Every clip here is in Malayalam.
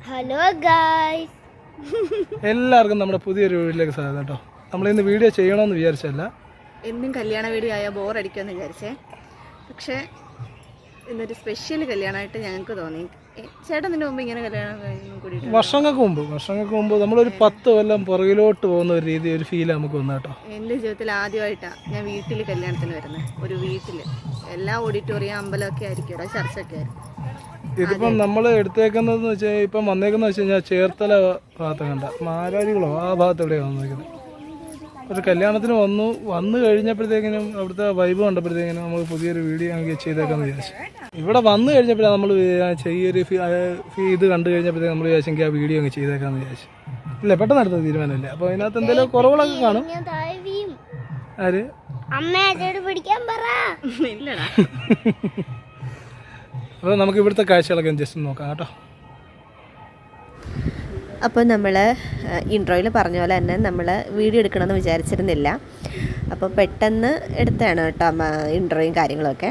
ഹലോ ഗായ്സ് എല്ലാവർക്കും നമ്മുടെ പുതിയൊരു വീഡിയോയിലേക്ക് സ്വാഗതം കേട്ടോ. നമ്മൾ ഇന്ന് വീഡിയോ ചെയ്യണമെന്ന് വിചാരിച്ചല്ല എന്നും കല്യാണ വീഡിയോ ആയാൽ ബോറടിക്കുമെന്ന് വിചാരിച്ചേ. പക്ഷേ ഇന്നൊരു സ്പെഷ്യൽ കല്യാണമായിട്ട് ഞങ്ങൾക്ക് തോന്നി. ചേട്ടൻ മുമ്പ് ഇങ്ങനെ കല്യാണം വർഷങ്ങൾക്ക് മുമ്പ് വർഷങ്ങൾക്ക് മുമ്പ് നമ്മളൊരു പത്ത് കൊല്ലം പുറകിലോട്ട് പോകുന്ന ഒരു രീതി ഒരു ഫീൽ നമുക്ക് വന്നു കേട്ടോ. എന്റെ ജീവിതത്തിൽ ആദ്യമായിട്ടാണ് ഞാൻ വീട്ടിൽ കല്യാണത്തിന് വരുന്നത് ഒരു വീട്ടിൽ എല്ലാ ഓഡിറ്റോറിയം അമ്പലമൊക്കെ ആയിരിക്കും ചർച്ചൊക്കെ ആയിരിക്കും. ഇതിപ്പം നമ്മൾ എടുത്തേക്കുന്നതെന്ന് വെച്ചാൽ ഇപ്പം വന്നേക്കുന്ന വെച്ച് കഴിഞ്ഞാൽ ചേർത്തല ഭാഗത്ത് കണ്ട. മാരാരികളോ ആ ഭാഗത്ത് എവിടെയാണ് വന്നേക്കുന്നത്? ഒരു കല്യാണത്തിന് വന്നു വന്നു കഴിഞ്ഞപ്പോഴത്തേക്കിനും അവിടുത്തെ വൈബ് കണ്ടപ്പോഴത്തേക്കിനും നമുക്ക് പുതിയൊരു വീഡിയോ ആണെങ്കിൽ ചെയ്തേക്കാന്ന് വിചാരിച്ചു. ഇവിടെ വന്നു കഴിഞ്ഞപ്പോഴാണ് നമ്മൾ ചെറിയൊരു ഫീ- ആ, ഫീ- ഇത് കണ്ടു കഴിഞ്ഞപ്പോഴത്തേക്ക് നമ്മൾ വിചാരിച്ചെങ്കിൽ ആ വീഡിയോ അങ്ങ് ചെയ്തേക്കാന്ന് വിചാരിച്ചു. ഇല്ല പെട്ടെന്ന് എടുത്ത തീരുമാനമില്ല. അപ്പോൾ അതിനകത്ത് എന്തെങ്കിലും കുറവുകളൊക്കെ കാണും. ആര്? അമ്മ പിടിക്കാൻ പറ. അപ്പോൾ നമുക്ക് ഇവിടുത്തെ കാഴ്ചകളൊക്കെ ജസ്റ്റ് നോക്കാം കേട്ടോ. അപ്പോൾ നമ്മൾ ഇൻട്രോയിൽ പറഞ്ഞ പോലെ തന്നെ നമ്മൾ വീഡിയോ എടുക്കണമെന്ന് വിചാരിച്ചിരുന്നില്ല. അപ്പോൾ പെട്ടെന്ന് എടുത്താണ് കേട്ടോ ഇൻട്രോയും കാര്യങ്ങളൊക്കെ.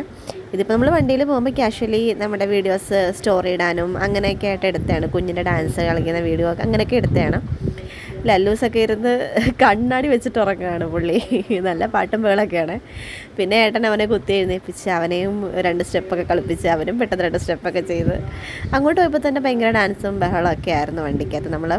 ഇതിപ്പോൾ നമ്മൾ വണ്ടിയിൽ പോകുമ്പോൾ കാഷ്വലി നമ്മുടെ വീഡിയോസ് സ്റ്റോറി ഇടാനും അങ്ങനെയൊക്കെ ആയിട്ട് എടുത്തതാണ്. കുഞ്ഞിന്റെ ഡാൻസ് കളിക്കുന്ന വീഡിയോ അങ്ങനെയൊക്കെ എടുത്തതാണ്. ലല്ലൂസൊക്കെ ഇരുന്ന് കണ്ണാടി വെച്ചിട്ട് ഉറങ്ങുകയാണ് പുള്ളി. നല്ല പാട്ടും പേളൊക്കെയാണ് പിന്നെ ഏട്ടൻ അവനെ കുത്തി എഴുന്നേൽപ്പിച്ച് അവനെയും രണ്ട് സ്റ്റെപ്പൊക്കെ കളിപ്പിച്ച് അവനും പെട്ടെന്ന് രണ്ട് സ്റ്റെപ്പൊക്കെ ചെയ്ത് അങ്ങോട്ട് പോയപ്പോൾ തന്നെ ഭയങ്കര ഡാൻസും ബഹളമൊക്കെ ആയിരുന്നു വണ്ടിക്കകത്ത്. നമ്മൾ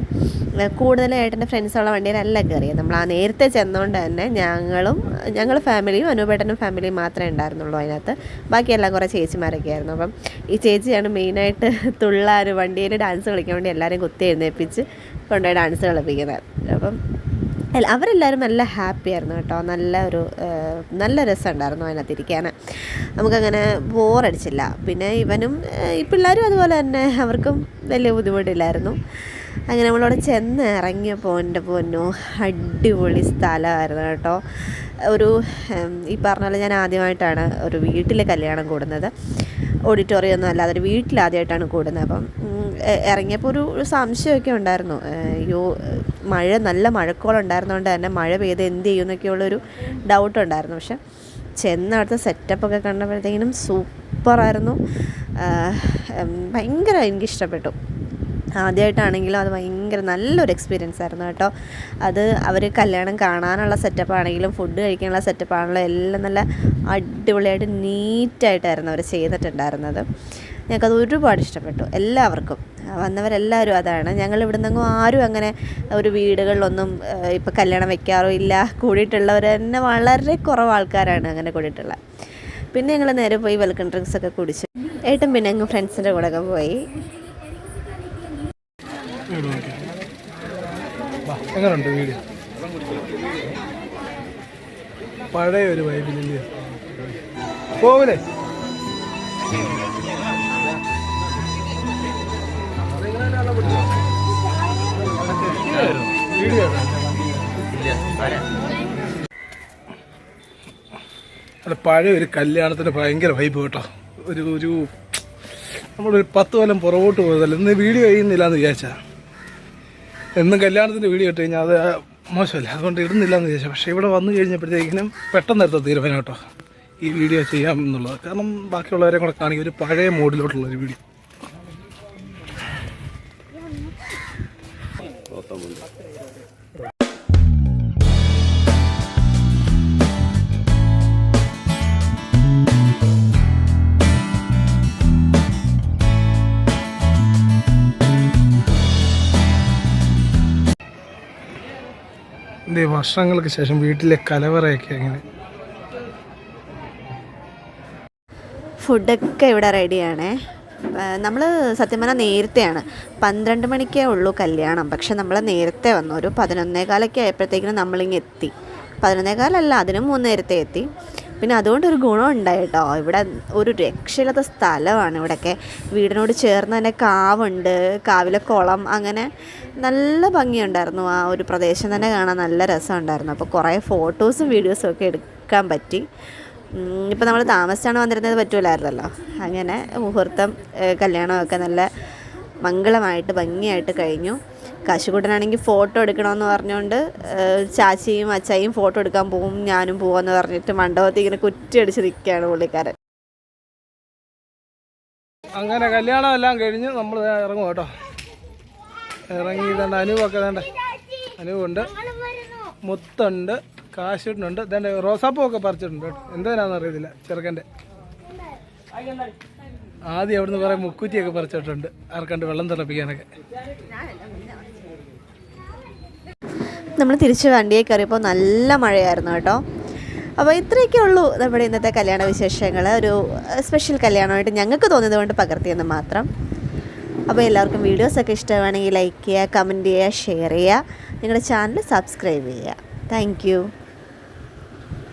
കൂടുതലും ഏട്ടന്റെ ഫ്രണ്ട്സുള്ള വണ്ടിയിലല്ല കയറിയത് നമ്മൾ ആ നേരത്തെ ചെന്നുകൊണ്ട് തന്നെ ഞങ്ങളും ഞങ്ങൾ ഫാമിലിയും അനുപേട്ടനും ഫാമിലിയും മാത്രമേ ഉണ്ടായിരുന്നുള്ളൂ അതിനകത്ത്. ബാക്കിയെല്ലാം കുറേ ചേച്ചിമാരൊക്കെ ആയിരുന്നു. അപ്പം ഈ ചേച്ചിയാണ് മെയിനായിട്ട് തുള്ളാർ വണ്ടിയിൽ ഡാൻസ് കളിക്കാൻ വേണ്ടി എല്ലാവരെയും കുത്തി എഴുന്നേൽപ്പിച്ച് കൊണ്ടുപോയി ഡാൻസ് കളിപ്പിക്കുന്നത് അപ്പം അല്ല അവരെല്ലാവരും നല്ല ഹാപ്പി ആയിരുന്നു കേട്ടോ. നല്ല ഒരു നല്ല രസമുണ്ടായിരുന്നു അതിനകത്ത് ഇരിക്കാൻ നമുക്കങ്ങനെ ബോറടിച്ചില്ല പിന്നെ ഇവനും ഈ പിള്ളേരും അതുപോലെ തന്നെ. അവർക്കും വലിയ ബുദ്ധിമുട്ടില്ലായിരുന്നു. അങ്ങനെ നമ്മളവിടെ ചെന്ന് ഇറങ്ങിയപ്പോൾ എന്റെ പൊന്നു അടിപൊളി സ്ഥലമായിരുന്നു കേട്ടോ. ഒരു ഈ പറഞ്ഞ പോലെ ഞാൻ ആദ്യമായിട്ടാണ് ഒരു വീട്ടിലെ കല്യാണം കൂടുന്നത്. ഓഡിറ്റോറിയം ഒന്നും അല്ലാതെ ഒരു വീട്ടിലാദ്യമായിട്ടാണ് കൂടുന്നത്. അപ്പം ഇറങ്ങിയപ്പോൾ ഒരു സംശയമൊക്കെ ഉണ്ടായിരുന്നു. അയ്യോ മഴ നല്ല മഴക്കോളം ഉണ്ടായിരുന്നതുകൊണ്ട് തന്നെ മഴ പെയ്ത് എന്ത് ചെയ്യും എന്നൊക്കെയുള്ളൊരു ഡൗട്ട് ഉണ്ടായിരുന്നു. പക്ഷെ ചെന്ന് അവിടുത്തെ സെറ്റപ്പൊക്കെ കണ്ടപ്പോഴത്തേക്കിനും സൂപ്പറായിരുന്നു. ഭയങ്കര എനിക്കിഷ്ടപ്പെട്ടു. ആദ്യമായിട്ടാണെങ്കിലും അത് ഭയങ്കര നല്ലൊരു എക്സ്പീരിയൻസ് ആയിരുന്നു കേട്ടോ. അത് അവർ കല്യാണം കാണാനുള്ള സെറ്റപ്പ് ആണെങ്കിലും ഫുഡ് കഴിക്കാനുള്ള സെറ്റപ്പ് ആണെങ്കിലും എല്ലാം നല്ല അടിപൊളിയായിട്ട് നീറ്റായിട്ടായിരുന്നു അവർ ചെയ്തിട്ടുണ്ടായിരുന്നത്. ഞങ്ങൾക്കത് ഒരുപാട് ഇഷ്ടപ്പെട്ടു. എല്ലാവർക്കും. വന്നവരെല്ലാവരും അതാണ്. ഞങ്ങൾ ഇവിടുന്നെങ്ങും ആരും അങ്ങനെ ഒരു വീടുകളിലൊന്നും ഇപ്പോൾ കല്യാണം വെക്കാറോ ഇല്ല. കൂടിയിട്ടുള്ളവർ തന്നെ വളരെ കുറവ് ആൾക്കാരാണ് അങ്ങനെ കൂടിയിട്ടുള്ളത് പിന്നെ ഞങ്ങൾ നേരെ പോയി വെൽക്കം ഡ്രിങ്ക്സ് ഒക്കെ കുടിച്ചു. ഏട്ടൻ പിന്നെ അങ്ങ് ഫ്രണ്ട്സിന്റെ കൂടെ ഒക്കെ പോയി. വീഡിയോ പഴയ ഒരു വൈബിലില്ലേ പോവില്ലേ അല്ല പഴയ ഒരു കല്യാണത്തിന് ഭയങ്കര വൈബ് കേട്ടോ. ഒരു ഒരു നമ്മളൊരു പത്ത് കൊല്ലം പുറകോട്ട് പോയതല്ല? ഇന്ന് വീഡിയോ ചെയ്യുന്നില്ല എന്ന് വിചാരിച്ചാ. എന്നും കല്യാണത്തിന്റെ വീഡിയോ ഇട്ട് കഴിഞ്ഞാൽ അത് മോശമല്ല? അതുകൊണ്ട് ഇടുന്നില്ല എന്ന് വിചാരിച്ചാൽ പക്ഷേ ഇവിടെ വന്നു കഴിഞ്ഞപ്പോഴത്തേക്കിനും പെട്ടെന്ന് എടുത്ത തീരുമാനം കേട്ടോ. ഈ വീഡിയോ ചെയ്യാം എന്നുള്ളത്. കാരണം ബാക്കിയുള്ളവരെ കൂടെ കാണിക്കും. ഒരു പഴയ മോഡിലോട്ടുള്ള ഒരു വീഡിയോ ഇത് വർഷങ്ങൾക്ക് ശേഷം വീട്ടിലെ കലവറയൊക്കെ അങ്ങനെ ഫുഡൊക്കെ ഇവിടെ റെഡിയാണേ. നമ്മൾ സത്യം പറഞ്ഞാൽ നേരത്തെയാണ്. പന്ത്രണ്ട് മണിക്കേ ഉള്ളൂ കല്യാണം. പക്ഷെ നമ്മൾ നേരത്തെ വന്നു. ഒരു പതിനൊന്നേകാലൊക്കെ ആയപ്പോഴത്തേക്കിനും നമ്മളിങ്ങ് എത്തി. പതിനൊന്നേകാലല്ല അതിനും മൂന്ന് നേരത്തെ എത്തി. പിന്നെ അതുകൊണ്ട് ഒരു ഗുണം ഉണ്ടായി കേട്ടോ ഇവിടെ ഒരു രക്ഷയില്ലാത്ത സ്ഥലമാണ് ഇവിടെയൊക്കെ വീടിനോട് ചേർന്ന് തന്നെ കാവുണ്ട് കാവിലെ കുളം അങ്ങനെ നല്ല ഭംഗിയുണ്ടായിരുന്നു. ആ ഒരു പ്രദേശം തന്നെ കാണാൻ നല്ല രസമുണ്ടായിരുന്നു. അപ്പോൾ കുറേ ഫോട്ടോസും വീഡിയോസും ഒക്കെ എടുക്കാൻ പറ്റി. ഇപ്പം നമ്മൾ താമസിച്ചാണ് വന്നിരുന്നത് പറ്റൂലായിരുന്നല്ലോ. അങ്ങനെ മുഹൂർത്തം കല്യാണമൊക്കെ നല്ല മംഗളമായിട്ട് ഭംഗിയായിട്ട് കഴിഞ്ഞു. കാശുകൂട്ടനാണെങ്കിൽ ഫോട്ടോ എടുക്കണമെന്ന് പറഞ്ഞുകൊണ്ട് ചാച്ചിയും അച്ചായും ഫോട്ടോ എടുക്കാൻ പോവും ഞാനും പോവാന്ന് പറഞ്ഞിട്ട് മണ്ഡപത്തിൽ ഇങ്ങനെ കുറ്റിയടിച്ച് നിൽക്കുകയാണ് പുള്ളിക്കാരൻ. അങ്ങനെ കല്യാണം എല്ലാം കഴിഞ്ഞ് നമ്മൾ ഇറങ്ങും കേട്ടോ. ഇറങ്ങി ഇതണ്ട അനുവൊക്കെ വേണ്ട അനുവുണ്ട് മുത്തുണ്ട് കാശിട്ടുണ്ട് ഇതാണ്ട് റോസാപ്പൂ ഒക്കെ പറിച്ചിട്ടുണ്ട് കേട്ടോ. എന്തിനാണെന്ന് അറിയത്തില്ല ചെറുക്കന്റെ. ആദ്യം അവിടുന്ന് കുറേ മുക്കുറ്റിയൊക്കെ പറിച്ചിട്ടുണ്ട് ആർക്കണ്ട് വെള്ളം തിളപ്പിക്കാനൊക്കെ. നമ്മൾ തിരിച്ച് വണ്ടിയെ കയറിയപ്പോൾ നല്ല മഴയായിരുന്നു കേട്ടോ. അപ്പോൾ ഇത്രയൊക്കെ ഉള്ളൂ നമ്മുടെ ഇന്നത്തെ കല്യാണ വിശേഷങ്ങൾ. ഒരു സ്പെഷ്യൽ കല്യാണമായിട്ട് ഞങ്ങൾക്ക് തോന്നിയത് കൊണ്ട് പകർത്തിയെന്ന് മാത്രം. അപ്പോൾ എല്ലാവർക്കും വീഡിയോസൊക്കെ ഇഷ്ടമാണെങ്കിൽ ലൈക്ക് ചെയ്യുക കമന്റ് ചെയ്യുക ഷെയർ ചെയ്യുക. നിങ്ങളുടെ ചാനൽ സബ്സ്ക്രൈബ് ചെയ്യുക. താങ്ക്